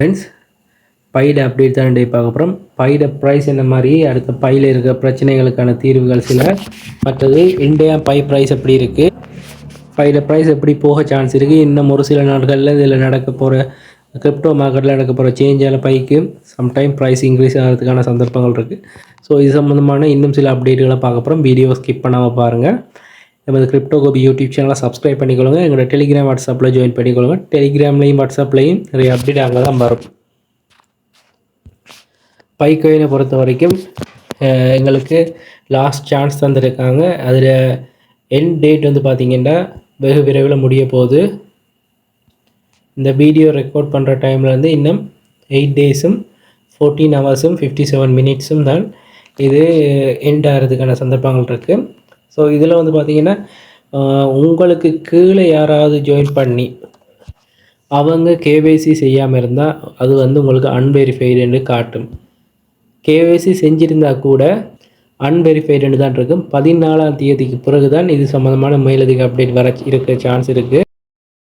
Friends by update தான் டே பார்க்க போகிறோம் பைட ப்ரைஸ் என்ன மாதிரி அடுத்த பையில் இருக்க பிரச்சனைகளுக்கான தீர்வுகள் சில. மற்றது இந்தியா பை ப்ரைஸ் எப்படி இருக்குது பைட ப்ரைஸ் எப்படி போக சான்ஸ் இருக்குது இன்னும் ஒரு சில நாட்களில் இதில் நடக்க போகிற கிரிப்டோ மார்க்கெட்டில் நடக்க போகிற சேஞ்சால் பைக்கு சம்டைம் ப்ரைஸ் இன்க்ரீஸ் ஆகிறதுக்கான சந்தர்ப்பங்கள் இருக்குது ஸோ இது சம்மந்தமான இன்னும் சில அப்டேட்டுகளை பார்க்க போகிறோம் வீடியோ ஸ்கிப் பண்ணாமல் பாருங்கள் நமது கிரிப்டோ கோபி யூடியூப் சேனலை சப்ஸ்கிரைப் பண்ணிக்கொள்ளுங்க. எங்களோட டெலிகிராம் வாட்ஸ்அப்பில் ஜாயின் பண்ணிக்கொள்ளுங்க. டெலிகிராம்லேயும் வாட்ஸ்அப்லேயும் நிறைய அப்டேட் அங்கே தான் வரும். பைக்கோயினை பொறுத்த வரைக்கும் எங்களுக்கு லாஸ்ட் சான்ஸ் தந்திருக்காங்க. அதில் என் டேட் வந்து பார்த்திங்கன்னா வெகு விரைவில் முடிய போகுது. இந்த வீடியோ ரெக்கார்ட் பண்ணுற டைம்லேருந்து இன்னும் எயிட் டேஸும் ஃபோர்டீன் ஹவர்ஸும் ஃபிஃப்டி செவன் மினிட்ஸும் தான் இது எண்ட் ஆகிறதுக்கான சந்தர்ப்பங்கள் இருக்குது ஸோ இதில் வந்து பார்த்திங்கன்னா உங்களுக்கு கீழே யாராவது ஜாயின் பண்ணி அவங்க கேவைசி செய்யாமல் இருந்தால் அது வந்து உங்களுக்கு அன்வெரிஃபைடுன்னு காட்டும். கேவைசி செஞ்சுருந்தா கூட அன்வெரிஃபைடுன்னு தான் இருக்கும். பதினாலாம் தேதிக்கு பிறகு தான் இது சம்மந்தமான மேலதிக அப்டேட் வர இருக்க சான்ஸ் இருக்குது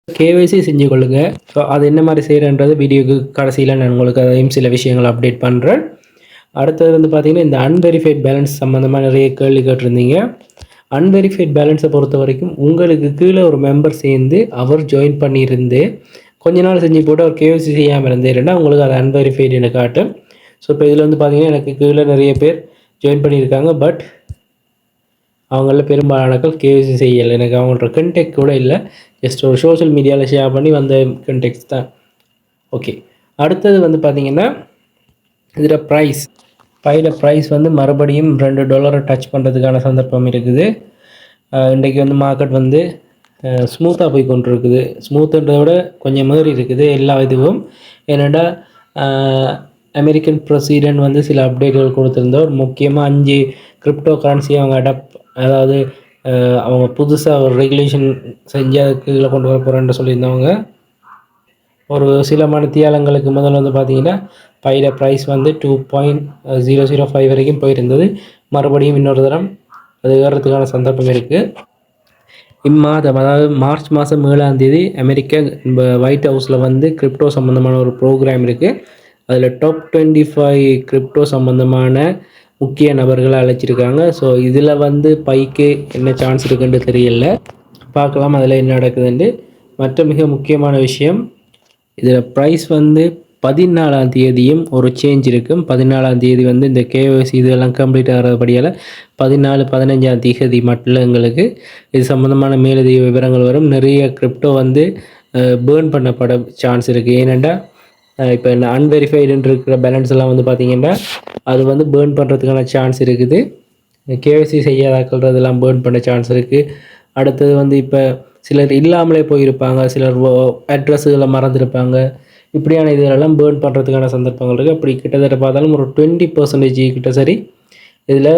கேவைசி செஞ்சு கொள்ளுங்க. ஸோ அது என்ன மாதிரி செய்கிறன்றது வீடியோக்கு கடைசியில் நான் உங்களுக்கு அதையும் சில விஷயங்கள் அப்டேட் பண்ணுறேன் அடுத்தது வந்து பார்த்தீங்கன்னா இந்த அன்வெரிஃபைட் பேலன்ஸ் சம்மந்தமாக நிறைய கேள்வி கேட்டிருந்தீங்க. அன்வெரிஃபைட் பேலன்ஸை பொறுத்த வரைக்கும் உங்களுக்கு கீழே ஒரு மெம்பர் சேர்ந்து அவர் ஜாயின் பண்ணியிருந்து கொஞ்ச நாள் செஞ்சு போட்டு அவர் கேஓசி செய்யாமல் இருந்தேன்னா உங்களுக்கு அது அன்வெரிஃபைடுன்னு காட்டும். ஸோ இப்போ இதில் வந்து பார்த்தீங்கன்னா எனக்கு கீழே நிறைய பேர் ஜாயின் பண்ணியிருக்காங்க பட் அவங்கள பெரும்பாலானக்கள் கேஓசி செய்யலை. எனக்கு அவங்களோட கண்டெக்ட் கூட இல்லை. ஜஸ்ட் ஒரு சோஷியல் மீடியாவில் ஷேர் பண்ணி வந்த கண்டெக்ட்ஸ் தான். ஓகே அடுத்தது வந்து பார்த்திங்கன்னா இதில் ப்ரைஸ் பையில ப்ரைஸ் வந்து மறுபடியும் ரெண்டு டாலரை டச் பண்ணுறதுக்கான சந்தர்ப்பம் இருக்குது. இன்றைக்கி வந்து மார்க்கெட் வந்து ஸ்மூத்தாக போய் கொண்டு இருக்குது ஸ்மூத்துன்றதை விட கொஞ்சம் மாதிரி இருக்குது எல்லா இதுவும். ஏன்னாடா அமெரிக்கன் ப்ரெசிடென்ட் வந்து சில அப்டேட்டுகள் கொடுத்துருந்தோம் முக்கியமாக அஞ்சு கிரிப்டோ கரன்சி அவங்க அடாப்ட் அதாவது அவங்க புதுசாக ஒரு ரெகுலேஷன் செஞ்சு அதுக்கு கொண்டு வர போகிறேன்னு சொல்லியிருந்தவங்க. ஒரு சில மணி தியாலங்களுக்கு முதல்ல வந்து பார்த்தீங்கன்னா பையில ப்ரைஸ் வந்து two point zero zero five வரைக்கும் போயிருந்தது. மறுபடியும் இன்னொரு தரம் அது ஏறதுக்கான சந்தர்ப்பம் இருக்குது இம்மாதம் அதாவது மார்ச் மாதம் ஏழாம் தேதி அமெரிக்க ஒயிட் ஹவுஸில் வந்து கிரிப்டோ சம்மந்தமான ஒரு ப்ரோக்ராம் இருக்குது அதில் டாப் டுவெண்ட்டி ஃபைவ் கிரிப்டோ சம்மந்தமான முக்கிய நபர்களை அழைச்சிருக்காங்க. ஸோ இதில் வந்து பைக்கு என்ன சான்ஸ் இருக்குன்னு தெரியல. பார்க்கலாம் அதில் என்ன நடக்குதுன்ட்டு. மற்ற மிக முக்கியமான விஷயம் இதில் ப்ரைஸ் வந்து பதினாலாம் தேதியும் ஒரு சேஞ்ச் இருக்கும் பதினாலாம் தேதி வந்து இந்த கேஒசி இதெல்லாம் கம்ப்ளீட் ஆகிறபடியால் பதினாலு பதினஞ்சாம் தேதி மட்டும் எங்களுக்கு. இது சம்மந்தமான மேலதிக விவரங்கள் வரும். நிறைய கிரிப்டோ வந்து பேர்ன் பண்ணப்பட சான்ஸ் இருக்குது ஏனெண்டா இப்போ இந்த அன்வெரிஃபைடுன்னு இருக்கிற பேலன்ஸ் எல்லாம் வந்து பார்த்திங்கன்னா அது வந்து பேர்ன் பண்ணுறதுக்கான சான்ஸ் இருக்குது. கேஒசி செய்யாதாக்கள்றதெல்லாம் பேர்ன் பண்ண சான்ஸ் இருக்குது அடுத்தது வந்து இப்போ சிலர் இல்லாமலே போயிருப்பாங்க. சிலர் அட்ரஸுகளை மறந்துருப்பாங்க. இப்படியான இதுகளெல்லாம் பேர்ன் பண்ணுறதுக்கான சந்தர்ப்பங்கள் இருக்குது அப்படி கிட்டத்தட்ட பார்த்தாலும் ஒரு டுவெண்ட்டி பர்சன்டேஜ் கிட்ட சரி இதில்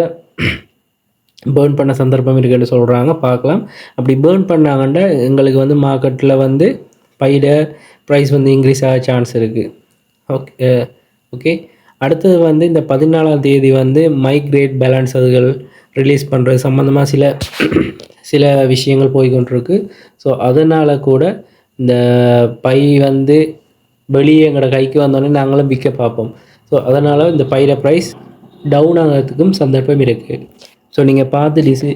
பேர்ன் பண்ண சந்தர்ப்பம் இருக்குன்னு சொல்கிறாங்க பார்க்கலாம். அப்படி பேர்ன் பண்ணாங்கன்னா எங்களுக்கு வந்து மார்க்கெட்டில் வந்து பையிட ப்ரைஸ் வந்து இன்க்ரீஸ் ஆக சான்ஸ் இருக்குது ஓகே ஓகே அடுத்தது வந்து இந்த பதினாலாம் தேதி வந்து மைக்ரேட் பேலன்ஸ் அதுகள் ரிலீஸ் பண்ணுறது சம்மந்தமாக சில சில விஷயங்கள் போய்கொண்டிருக்கு. ஸோ அதனால் கூட இந்த பை வந்து வெளியே எங்களோட கைக்கு வந்தோடனே நாங்களும் விற்க பார்ப்போம். ஸோ அதனால் இந்த பயிரை ப்ரைஸ் டவுன் ஆகிறதுக்கும் சந்தர்ப்பம் இருக்குது ஸோ நீங்கள் பார்த்து டிசி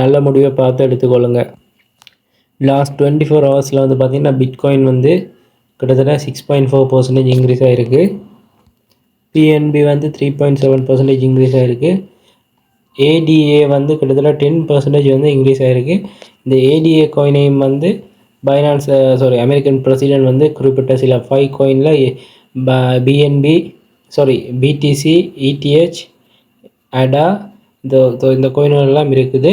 நல்ல முடிவை பார்த்து எடுத்துக்கொள்ளுங்க. லாஸ்ட் டுவெண்ட்டி ஃபோர் ஹவர்ஸில் வந்து பார்த்திங்கன்னா பிட்காயின் வந்து கிட்டத்தட்ட six point four percentage increase ஆகிருக்கு பிஎன்பி வந்து three point seven percentage increase ஆகிருக்கு ஏடிஏ வந்து கிட்டத்தட்ட டென் பர்சன்டேஜ் வந்து இன்க்ரீஸ் ஆகிருக்கு இந்த ஏடிஏ காயினையும் வந்து பைனான்ஸ் சாரி அமெரிக்கன் பிரசிடென்ட் வந்து குறிப்பிட்ட சில five கோயினில் BNB sorry BTC ETH ADA இந்த இந்த- கோயின்கள் எல்லாம் இருக்குது.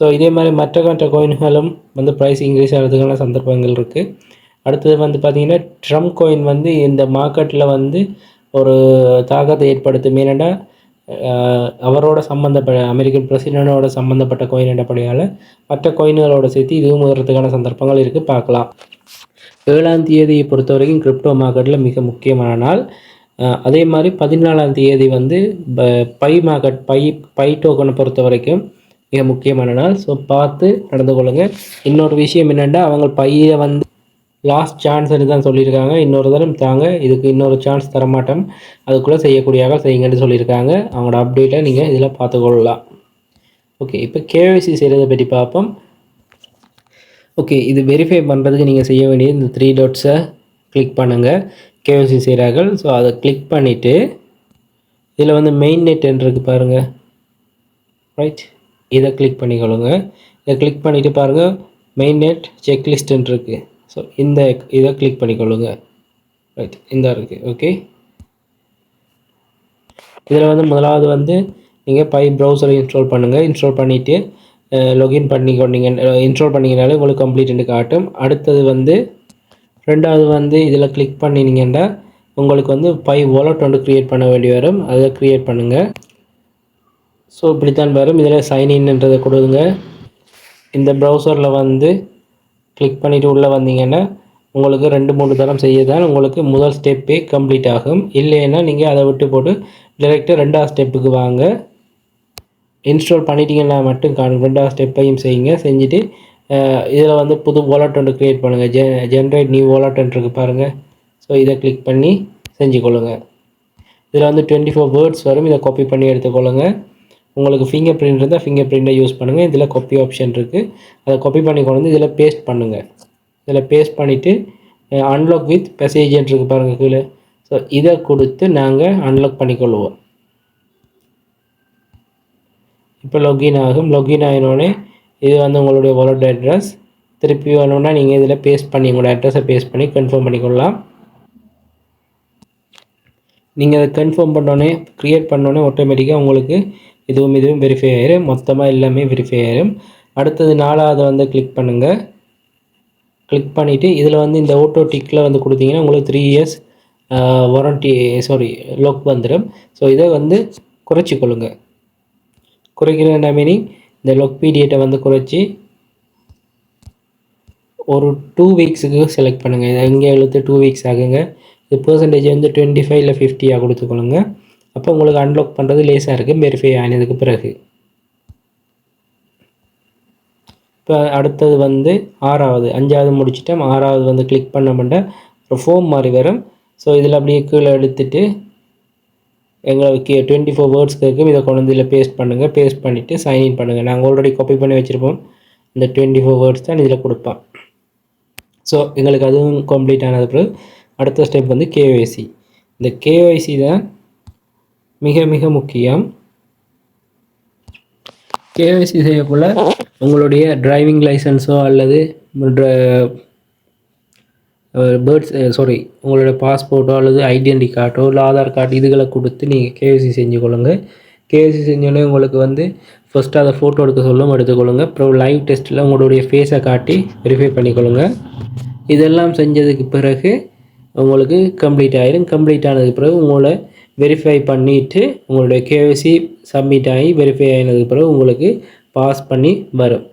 ஸோ இதே மாதிரி மற்ற மற்ற கோயின்களும் வந்து ப்ரைஸ் இன்க்ரீஸ் ஆகிறதுக்கான சந்தர்ப்பங்கள் இருக்குது அடுத்தது வந்து பார்த்திங்கன்னா ட்ரம் கோயின் வந்து இந்த மார்க்கெட்டில் வந்து ஒரு தாக்கத்தை ஏற்படுத்தும். ஏனெண்டா அவரோட சம்மந்தப்பட்ட அமெரிக்கன் பிரசிடென்டோட சம்மந்தப்பட்ட கோயின் என்றபடியால் மற்ற கோயின்களோட சேர்த்து இதுவும் வர்றதுக்கான சந்தர்ப்பங்கள் இருக்குது பார்க்கலாம். ஏழாம் தேதியை பொறுத்த வரைக்கும் கிரிப்டோ மார்க்கெட்டில் மிக முக்கியமான நாள். அதே மாதிரி பதினாலாம் தேதி வந்து ப- பை மார்க்கெட் பை பை டோக்கனை பொறுத்த வரைக்கும் மிக முக்கியமான நாள். ஸோ பார்த்து நடந்து கொள்ளுங்கள் இன்னொரு விஷயம் என்னென்னா அவங்க பையை வந்து லாஸ்ட் சான்ஸ்னு தான் சொல்லியிருக்காங்க. இன்னொரு தரம் தாங்க. இதுக்கு இன்னொரு சான்ஸ் தர மாட்டோம் அதுக்குள்ளே செய்யக்கூடியாக செய்யுங்கன்னு சொல்லியிருக்காங்க. அவங்களோட அப்டேட்டை நீங்கள் இதில் பார்த்துக்கொள்ளலாம். ஓகே இப்போ கேஒய்சி செய்கிறத பற்றி பார்ப்போம். ஓகே இது வெரிஃபை பண்ணுறதுக்கு நீங்கள் செய்ய வேண்டியது இந்த த்ரீ டாட்ஸை கிளிக் பண்ணுங்கள் கேஒய்சி செய்கிறார்கள் ஸோ அதை கிளிக் பண்ணிவிட்டு இதில் வந்து மெயின் நெட் இருக்குது பாருங்கள் ரைட் இதை கிளிக் பண்ணிக்கொள்ளுங்க. இதை கிளிக் பண்ணிவிட்டு பாருங்கள் மெயின் நெட் செக்லிஸ்ட்டுன்னு இருக்குது ஸோ இந்த இதை கிளிக் பண்ணிக்கொள்ளுங்க. ரைட் இந்த இருக்குது ஓகே இதில் வந்து முதலாவது வந்து நீங்கள் பை ப்ரௌசரை இன்ஸ்டால் பண்ணுங்கள் இன்ஸ்டால் பண்ணிவிட்டு லொகின் பண்ணிக்கொண்டீங்க. இன்ஸ்டால் பண்ணிங்கனாலே உங்களுக்கு கம்ப்ளீட்னு காட்டும். அடுத்தது வந்து ரெண்டாவது வந்து இதில் கிளிக் பண்ணினீங்கன்னா உங்களுக்கு வந்து பை வாலெட் வந்து க்ரியேட் பண்ண வேண்டி வரும். அதை க்ரியேட் பண்ணுங்கள் ஸோ இப்படித்தான் வரும். இதில் சைன்இன்ன்றதை கொடுங்க. இந்த ப்ரௌசரில் வந்து கிளிக் பண்ணிவிட்டு உள்ளே வந்தீங்கன்னா உங்களுக்கு ரெண்டு மூணு தரம் செய்ய தான் உங்களுக்கு முதல் ஸ்டெப்பே கம்ப்ளீட் ஆகும். இல்லைன்னா நீங்கள் அதை விட்டு போட்டு டிரெக்டாக ரெண்டாவது ஸ்டெப்புக்கு வாங்க. இன்ஸ்டால் பண்ணிட்டீங்கன்னா மட்டும் காணும் ரெண்டாவது ஸ்டெப்பையும் செய்யுங்க. செஞ்சுட்டு இதில் வந்து புது வாலெட் ஒன்று க்ரியேட் பண்ணுங்கள் ஜெ ஜென்ரேட் நியூ வாலெட்ன்றது பாருங்கள் ஸோ இதை கிளிக் பண்ணி செஞ்சுக்கொள்ளுங்க. இதில் வந்து டுவெண்ட்டி ஃபோர் வேர்ட்ஸ் வரும். இதை காப்பி பண்ணி எடுத்துக்கொள்ளுங்க. உங்களுக்கு ஃபிங்கர் பிரிண்ட் இருந்தால் ஃபிங்கர் பிரிண்ட்டை யூஸ் பண்ணுங்கள் இதில் காப்பி ஆப்ஷன் இருக்குது அதை காப்பி பண்ணி கொண்டு வந்து இதில் பேஸ்ட் பண்ணுங்கள் இதில் பேஸ்ட் பண்ணிவிட்டு அன்லாக் வித் மெசேஜ்னு இருக்குது பாருங்கள் கீழே. ஸோ இதை கொடுத்து நாங்கள் அன்லாக் பண்ணிக்கொள்வோம். இப்போ லொகின் ஆகும். லொகின் ஆகினோடனே இது வந்து உங்களுடைய வாலெட் அட்ரஸ் திருப்பி வேணும்னா நீங்கள் இதில் பேஸ்ட் பண்ணி உங்களோட அட்ரஸை பேஸ்ட் பண்ணி கன்ஃபார்ம் பண்ணிக்கொள்ளலாம். நீங்கள் அதை கன்ஃபார்ம் பண்ணோடனே க்ரியேட் பண்ணோடனே ஆட்டோமேட்டிக்காக உங்களுக்கு இதுவும் இதுவும் வெரிஃபை ஆயிரும். மொத்தமாக எல்லாமே வெரிஃபை ஆயிரும். அடுத்தது நாலாவது வந்து கிளிக் பண்ணுங்கள் கிளிக் பண்ணிவிட்டு இதில் வந்து இந்த ஓட்டோ டிக்கில் வந்து கொடுத்தீங்கன்னா உங்களுக்கு three years warranty sorry lock வந்துடும் ஸோ இதை வந்து குறைச்சி கொள்ளுங்க குறைக்கிற மீனிங் இந்த லொக் பீரியட்டை வந்து குறைச்சி ஒரு டூ வீக்ஸுக்கு செலக்ட் பண்ணுங்கள் இதை இங்கே எழுத்து டூ வீக்ஸ் ஆகுங்க. இது பர்சன்டேஜ் வந்து டுவெண்ட்டி ஃபைவ் இல்லை ஃபிஃப்டியாக கொடுத்துக்கொள்ளுங்க. அப்போ உங்களுக்கு அன்லாக் பண்ணுறது லேஸாக இருக்குது வெரிஃபை ஆனதுக்கு பிறகு. இப்போ அடுத்தது வந்து ஆறாவது அஞ்சாவது முடிச்சிட்டோம். ஆறாவது வந்து கிளிக் பண்ண பண்ண ஒரு ஃபோம் மாதிரி வரும். ஸோ இதில் அப்படியே கீழே எடுத்துட்டு எங்களுக்கு டுவெண்ட்டி ஃபோர் வேர்ட்ஸ்க்கு இருக்கும். இதை கொண்டு வந்து இதில் பேஸ்ட் பண்ணுங்கள் பேஸ்ட் பண்ணிவிட்டு சைன்இன் பண்ணுங்கள் நாங்கள் ஆல்ரெடி காப்பி பண்ணி வச்சுருப்போம். இந்த டுவெண்ட்டி ஃபோர் வேர்ட்ஸ் தான் இதில் கொடுப்போம். ஸோ எங்களுக்கு அதுவும் கம்ப்ளீட் ஆனது பிறகு அடுத்த ஸ்டெப் வந்து கேஒய்சி இந்த கேஒய்சி தான் மிக மிக முக்கியம். கேஒய்சி செய்யக்குள்ள உங்களுடைய டிரைவிங் லைசன்ஸோ அல்லது பேர்ட்ஸ் சாரி உங்களுடைய பாஸ்போர்ட்டோ அல்லது ஐடென்டி கார்டோ இல்லை ஆதார் கார்டு இதுகளை கொடுத்து நீங்கள் கேஒய்சி செஞ்சு கொள்ளுங்கள் கேஒய்சி செஞ்சோடனே உங்களுக்கு வந்து ஃபஸ்ட்டு அதை ஃபோட்டோ எடுக்க சொல்லும் எடுத்துக்கொள்ளுங்க. அப்புறம் லைவ் டெஸ்ட்டில் உங்களுடைய ஃபேஸை காட்டி வெரிஃபை பண்ணிக்கொள்ளுங்க. இதெல்லாம் செஞ்சதுக்கு பிறகு உங்களுக்கு கம்ப்ளீட் ஆகிடும் கம்ப்ளீட் ஆனதுக்கு பிறகு உங்களை வெரிஃபை பண்ணிவிட்டு உங்களுடைய கேஒசி சப்மிட் ஆகி வெரிஃபை ஆகினதுக்கு பிறகு உங்களுக்கு பாஸ் பண்ணி வரும்.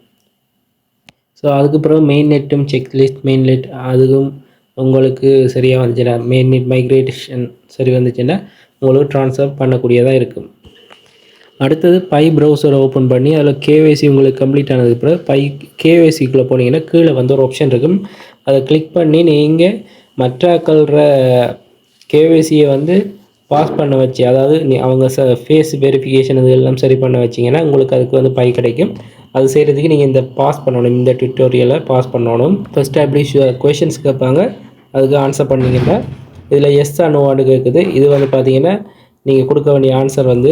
ஸோ அதுக்கு பிறகு மெயின் நெட்டும் செக் லிஸ்ட் மெயின் நெட் அதுவும் உங்களுக்கு சரியாக வந்துச்சுன்னா மெயின் நெட் மைக்ரேஷன் சரி வந்துச்சுன்னா உங்களுக்கு ட்ரான்ஸ்ஃபர் பண்ணக்கூடியதாக இருக்கும். அடுத்தது பை ப்ரௌசரை ஓப்பன் பண்ணி அதில் கேவைசி உங்களுக்கு கம்ப்ளீட் ஆனதுக்கு பிறகு பை கேவைசிக்குள்ளே போனீங்கன்னா கீழே வந்து ஒரு ஆப்ஷன் இருக்கும். அதை கிளிக் பண்ணி நீங்கள் மற்ற கல்ற கேவைசியை வந்து பாஸ் பண்ண வச்சு அதாவது நீ அவங்க ச ஃபேஸ் வெரிஃபிகேஷன் இதெல்லாம் சரி பண்ண வச்சிங்கன்னா உங்களுக்கு அதுக்கு வந்து பை கிடைக்கும். அது செய்கிறதுக்கு நீங்கள் இந்த பாஸ் பண்ணணும் இந்த டியூட்டோரியலை பாஸ் பண்ணணும். ஃபஸ்ட்டு அப்படி கொஷின்ஸ் கேட்பாங்க அதுக்கு ஆன்சர் பண்ணிங்கன்னா இதில் எஸ் அனுவாடு கேட்குது. இது வந்து பார்த்தீங்கன்னா நீங்கள் கொடுக்க வேண்டிய ஆன்சர் வந்து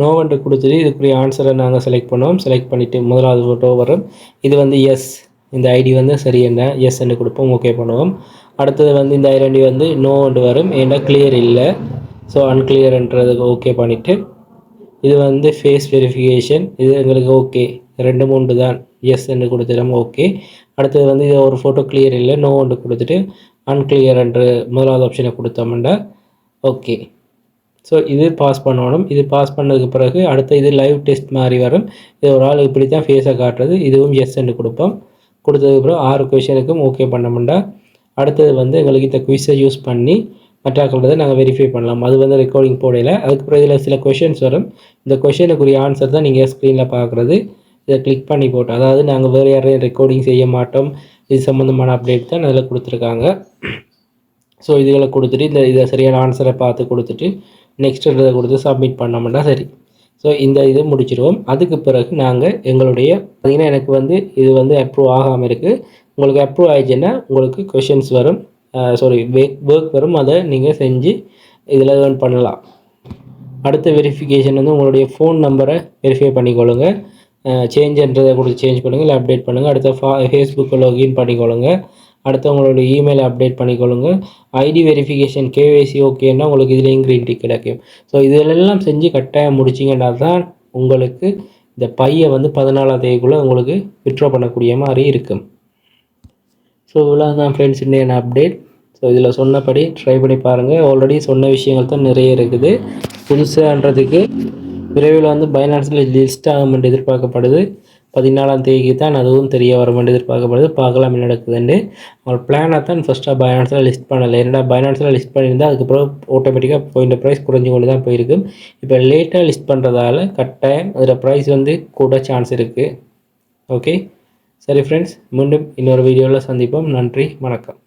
நோவன்ட்டு கொடுத்துட்டு இதுக்குரிய ஆன்சரை நாங்கள் செலக்ட் பண்ணுவோம். செலக்ட் பண்ணிவிட்டு முதலாவது ஃபோட்டோ வரும். இது வந்து எஸ் இந்த ஐடி வந்து சரி என்ன என்று கொடுப்போம் ஓகே பண்ணுவோம். அடுத்தது வந்து இந்த ஐடி வந்து நோண்டு வரும் ஏன்னா கிளியர் இல்லை. ஸோ அன்கிளியர்ன்றதுக்கு ஓகே பண்ணிவிட்டு இது வந்து ஃபேஸ் வெரிஃபிகேஷன் இது எங்களுக்கு ஓகே ரெண்டு மூன்று தான் எஸ் என்று கொடுத்துட்டோம் ஓகே அடுத்தது வந்து இது ஒரு ஃபோட்டோ கிளியர் இல்லை நோ ஒன்று கொடுத்துட்டு அன்கிளியர்ன்ற முதலாவது ஆப்ஷனை கொடுத்தோம்னா ஓகே ஸோ இது பாஸ் பண்ணணும். இது பாஸ் பண்ணதுக்கு பிறகு அடுத்த இது லைவ் டெஸ்ட் மாதிரி வரும். இது ஒரு ஆள் இப்படி தான் ஃபேஸை காட்டுறது இதுவும் எஸ் என்று கொடுப்போம். கொடுத்ததுக்கப்புறம் ஆறு கொஷனுக்கும் ஓகே பண்ணமுண்டா அடுத்தது வந்து எங்களுக்கு இந்த குவிஸை யூஸ் பண்ணி மற்றாக்களதை நாங்கள் வெரிஃபை பண்ணலாம். அது வந்து ரெக்கார்டிங் போடையில் அதுக்கப்புறம் இதில் சில கொஷின்ஸ் வரும். இந்த கொஷனுக்குரிய ஆன்சர் தான் நீங்கள் ஸ்க்ரீனில் பார்க்குறது இதை கிளிக் பண்ணி போட்டோம் அதாவது நாங்கள் வேறு யாரையும் ரெக்கார்டிங் செய்ய மாட்டோம். இது சம்மந்தமான அப்டேட் தான் அதில் கொடுத்துருக்காங்க. ஸோ இதுகளை கொடுத்துட்டு இந்த இதை சரியான ஆன்சரை பார்த்து கொடுத்துட்டு நெக்ஸ்ட்டுன்றதை கொடுத்து சப்மிட் பண்ணோம்னா சரி. ஸோ இந்த இது முடிச்சிடுவோம் அதுக்கு பிறகு நாங்கள் எங்களுடைய பார்த்திங்கன்னா எனக்கு வந்து இது வந்து அப்ரூவ் ஆகாமல் இருக்குது உங்களுக்கு அப்ரூவ் ஆயிடுச்சுன்னா உங்களுக்கு கொஷின்ஸ் வரும். சாரி ஒர்க் வரும். அதை நீங்கள் செஞ்சு இதில் ஏர்ன் பண்ணலாம். அடுத்த வெரிஃபிகேஷன் வந்து உங்களுடைய ஃபோன் நம்பரை வெரிஃபை பண்ணிக்கொள்ளுங்க. சேஞ்சுன்றதை கொடுத்து சேஞ்ச் பண்ணுங்கள் இல்லை அப்டேட் பண்ணுங்கள் அடுத்த ஃபா ஃபேஸ்புக்கில் லாகின் பண்ணிக்கொள்ளுங்கள் அடுத்து உங்களோட இமெயில் அப்டேட் பண்ணிக்கொள்ளுங்க. ஐடி வெரிஃபிகேஷன் கேவைசி ஓகேன்னா உங்களுக்கு இதுலேயும் க்ரீன் கிடைக்கும். ஸோ இதிலெல்லாம் செஞ்சு கட்டாயம் முடிச்சிங்கன்னா தான் உங்களுக்கு இந்த பையை வந்து பதினாலாம் தேதிக்குள்ளே உங்களுக்கு விட்ரா பண்ணக்கூடிய மாதிரி இருக்கும். ஸோ இவ்வளோ தான் ஃப்ரெண்ட்ஸ் இன்னையான அப்டேட் ஸோ இதில் சொன்னபடி ட்ரை பண்ணி பாருங்கள் ஆல்ரெடி சொன்ன விஷயங்கள் தான் நிறைய இருக்குது. புதுசான்றதுக்கு விரைவில் வந்து பைனான்ஸில் லிஸ்ட் ஆகும் என்று எதிர்பார்க்கப்படுது. பதினாலாம் தேதிக்கு தான் அதுவும் தெரிய வரும் என்று எதிர்பார்க்கப்படுது. பார்க்கலாம் என்ன நடக்குதுன்னு உங்கள் பிளானை தான் ஃபஸ்ட்டாக பைனான்ஸில் லிஸ்ட் பண்ணலை. ஏன்னா பைனான்ஸில் லிஸ்ட் பண்ணியிருந்தால் அதுக்கப்புறம் ஆட்டோமேட்டிக்காக போயின்ற ப்ரைஸ் குறைஞ்சி கொண்டு தான் போயிருக்கு இப்போ லேட்டாக லிஸ்ட் பண்ணுறதால கட்டாயம் அதில் ப்ரைஸ் வந்து கூட சான்ஸ் இருக்குது ஓகே சரி ஃப்ரெண்ட்ஸ் மீண்டும் இன்னொரு வீடியோவில் சந்திப்போம். நன்றி வணக்கம்.